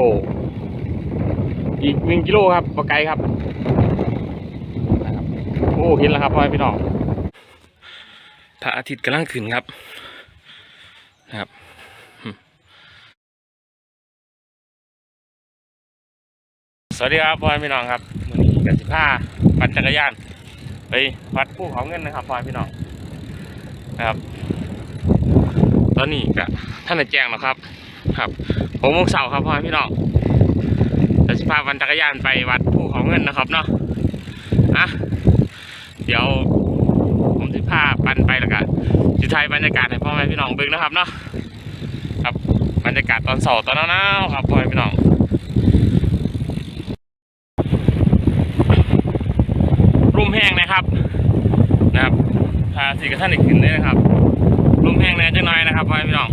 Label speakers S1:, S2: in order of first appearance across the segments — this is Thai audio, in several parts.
S1: โอ้อีกหนึ่งกิโลครับปลาไก่ครับนะครับโอ้เห็นแล้วครับพ่อพี่น้องพระอาทิตย์กำลังขึ้นครับนะครับสวัสดีครับพ่อพี่น้องครับวันนี้กับสิบห้าปั่นจักรยานไปวัดภูเขาเงินนะครับพ่อพี่น้องนะครับ ตอนนี้ก็ท่านได้แจ้งแล้วครับ ครับผมมุกเสาครับพ่อพี่น้องจะสิพาปั่นจักรยานไปวัดภูเขาเงินนะครับเนาะอะเดี๋ยวผมสิพาปั่นไปแล้วก็สิถ่ายบรรยากาศให้พ่อแม่พี่น้องเบิ่งนะครับเนาะครับบรรยากาศตอนเสาร์ตอนหนาวๆครับพ่อแม่พี่น้องร่มแห้งนะครับนะครับพาสีกับท่านอีกขึ้นเลยนะครับร่มแห้งแน่จังน้อยนะครับพ่อแม่พี่น้อง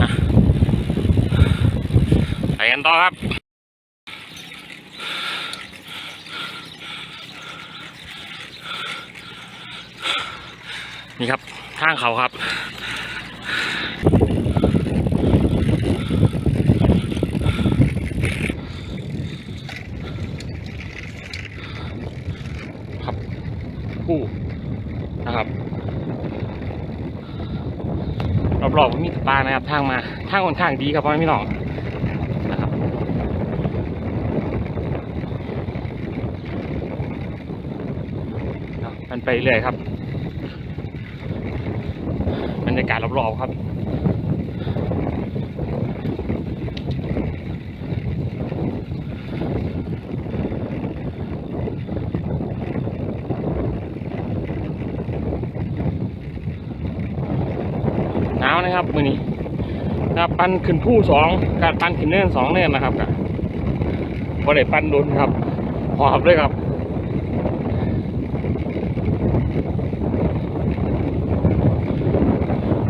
S1: ฮะไป กันต่อครับ นี่ครับทางเขาครับ ครับผู้นะครับรอบๆมีแต่ปลานะครับทางมาทางค่อนข้างดีครับพ่อแม่พี่น้องนะครับ เนาะมัน ไปเรื่อยครับบรรยากาศรอบๆครับหนาวนะครับมือนี้นะครับปันขึ้นผู้สองการปันขึ้นเนินสองเนินนะครับกับพอได้ปันโดนครับหอบเลยครับ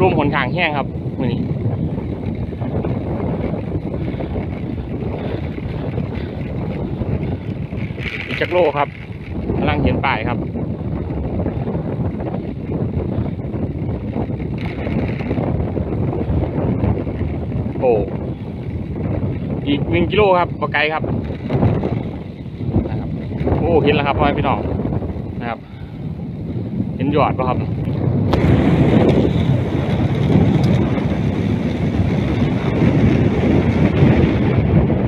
S1: ร่วมหนทางแห้งครับมือนี้อีกจักโลครับกำลังเห็นป้ายครับโอ้อีกหนึ่งกิโลครับปลาไก่ครับนะครับโอ้เห็นแล้วครับพ่อพี่น้องนะครับ เห็นยอดป่ะครับ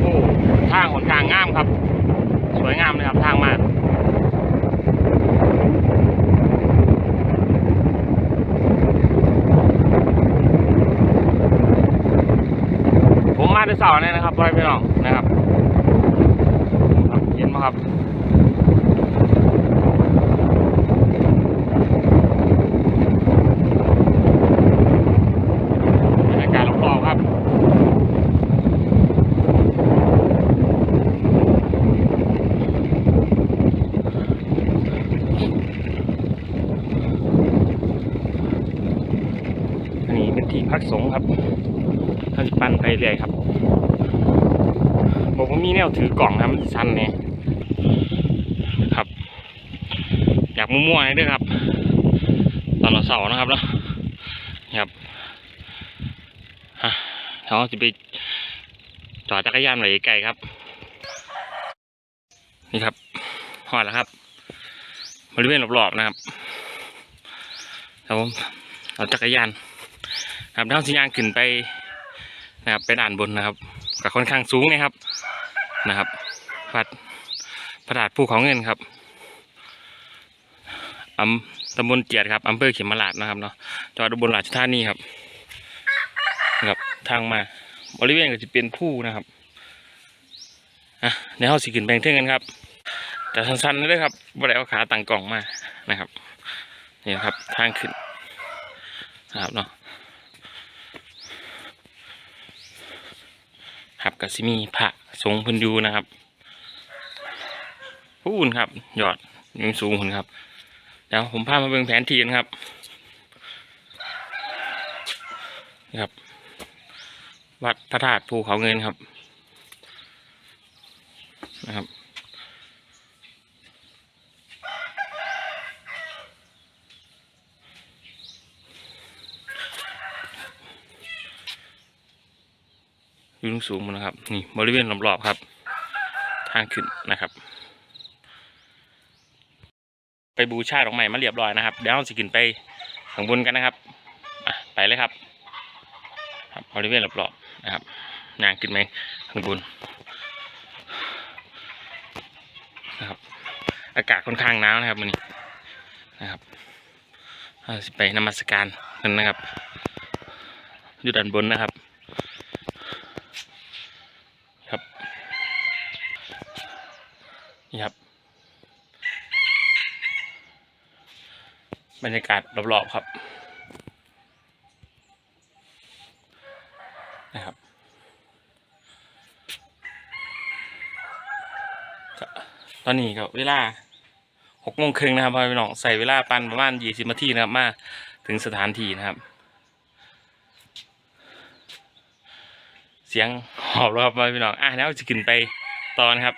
S1: โอ้ ทางหนทางงามครับ สวยงามเลยครับทางมาก ผมมา ในเสาร์นี้นะครับพ่อแม่พี่น้องนะครับเย็นมาครับบรรยากาศรอบๆครับนนี้เป็นที่พักสงฆ์ครับท่านปั้นไปเรื่อยครับ บอกว่ามีแนวถือกล่องครับมันชันเนี่ยครับ อยากมั่วๆน่อยด้วยครับ ตอนเราเสาร์นะครับแล้วนี่ครับฮะเราจะไปจอดจักรยานไว้ไกลครับ นี่ครับหอดแล้วครับบริเวณรอบๆนะครับครับผมเอาจักรยานครับด้านสัญญาณขึ้นไปนะครับไปด่านบนนะครับกับค่อนข้างสูงนะครับ นะครับวัดพระธาตุภูเขาเงินครับอำตำบลเจียดครับอำเภอเขมราชนะครับเนาะจังหวัดอุบลราชธานีครับนะครับ ทางมาบริเวณก็จะเป็นผู้นะครับอะในห้องสีขึ้นแปลงเท่งกันครับ แต่สั้นๆเลยครับบ่ได้เอาขาต่างกล่องมานะครับนี่ครับทางขึ้นนะครับเนาะครับกับซิมีพระ สูงเพันยูนะครับพูนครับ ยอดยังสูงคุณครับเดี๋ยวผมพามาเบิ่งแผนที่นะครับนี่ครับ วัดพระธาตุภูเขาเงินครับนะครับ อยู่สูงๆนะครับ นี่บริเวณรอบๆครับ ทางขึ้นนะครับ ไปบูชาดอกไม้มาเรียบร้อยนะครับ เดี๋ยวเราจะขึ้นไปข้างบนกันนะครับอะไปเลยครับ ครับบริเวณรอบๆนะครับย่างขึ้นไปข้างบนนะครับ อากาศค่อนข้างหนาวนะครับมันนี้นะครับเราจะไปนมัสการกันนะครับอยู่ด้านบนนะครับ นี่ครับ บรรยากาศรอบๆครับนะครับตอนนี้ก็เวลาหกโมงครึ่งนะครับพ่อพี่น้องใส่เวลาปันประมาณยี่สิบนาทีนะครับมาถึงสถานที่นะครับ เสียงหอบแล้วครับพ่อพี่น้องอะแล้วจะขึ้นไปตอนครับ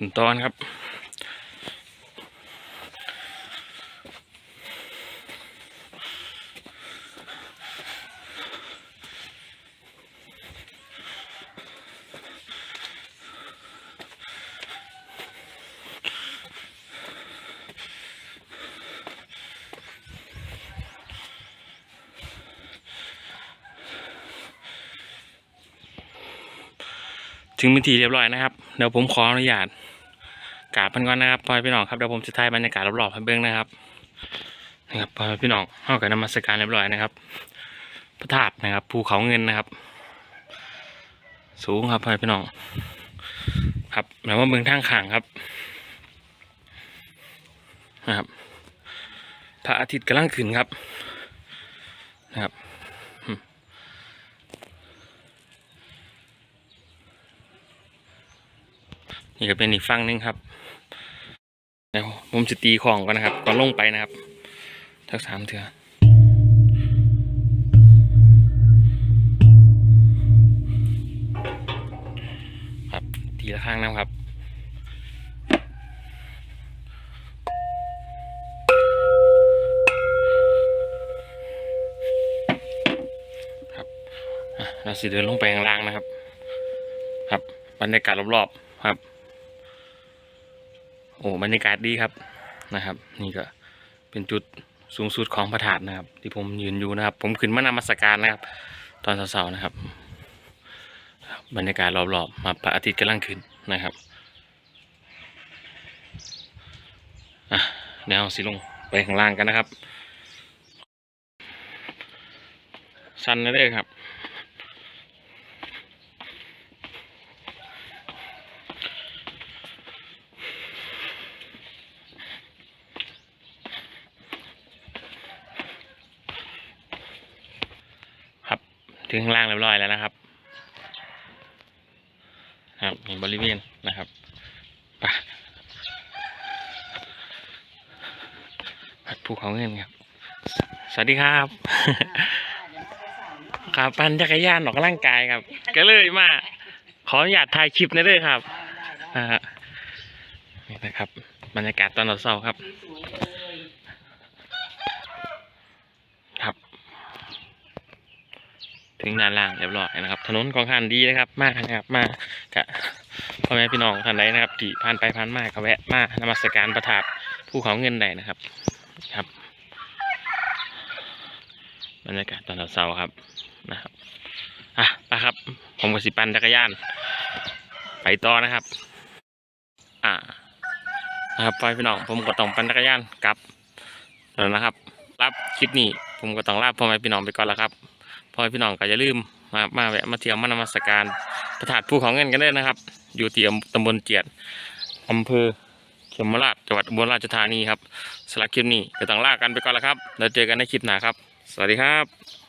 S1: ขั้นตอนครับถึงพื้นที่เรียบร้อยนะครับ เดี๋ยวผมขออนุญาต กาบพันก่อนนะครับพ่อพี่น้องครับเดี๋ยวผมจะถ่ายบรรยากาศรอบๆให้เบิ้องนะครับนะครับพ่อพี่น้องเข้ากับนมัสการเรียบร้อยนะครับ พระธาตุนะครับภูเขาเงินนะครับ สูงครับพ่อพี่น้อง ครับแล้วว่าเมืองทางข่างครับนะครับพระอาทิตย์กำลังขึ้นครับนะครับนี่ก็เป็นอีกฝั่งนึงครับ ผมจะตีของก่อนนะครับก่อนลงไปนะครับทักสามเถื่อครับตีละข้างนะครับครับเราสิเดินลงไปข้างล่างนะครับ ครับบรรยากาศรอบๆครับ โอ้บรรยากาศดีครับนะครับ นี่ก็เป็นจุดสูงสุดของพระธาตุนะครับ ที่ผมยืนอยู่นะครับ ผมขึ้นมานมัสการนะครับ ตอนเช้าๆนะครับ บรรยากาศรอบๆมาพระอาทิตย์กำลังขึ้นนะครับอะเดี๋ยวสิลงไปข้างล่างกันนะครับ สั้นเลยครับ ครับ ถึงข้างล่างเรียบร้อยแล้วนะครับ ครับมีบริเวณนะครับไปพัดภูเขาเงินครับ สวัสดีครับ ครับปั่นจักรยานออกกำลังกายครับ ก็เลยมา ขออนุญาตถ่ายคลิปหนะด้วยครับอ่าฮะนี่นะครับ บรรยากาศตอนเราเช้าครับครับ ถึงด้านล่างเรียบร้อยนะครับ ถนนของขันดีนะครับมากนะครับมากกะพ่อแม่พี่น้องท่านใดนะครับที่ผ่านไปผ่านมาก็แวะมานมัสการประทับภูเขาเงินใดนะครับครับบรรยากาศตอนเช้าครับนะครับอะไปครับ ผมกับสิปันจักรยาน ไปต่อนะครับ อ่านะครับพ่อพี่น้องผมก็ต้องปั่นจักรยานกลับแล้วนะครับ รับคลิปนี้ผมก็ต้องลาพ่อแม่พี่น้องไปก่อนแล้วครับ พ่อพี่น้องก็อย่าลืมมามาแวะมาเที่ยวมานมัสการพระธาตุภูเขาเงินกันได้นะครับ อยู่ที่ตำบลเจียดอำเภอเขมราชจังหวัดอุบลราชธานีครับสำหรับคลิปนี้ก็ต้องลากันไปก่อนละครับแล้วเจอกันในคลิปหน้าครับ สวัสดีครับ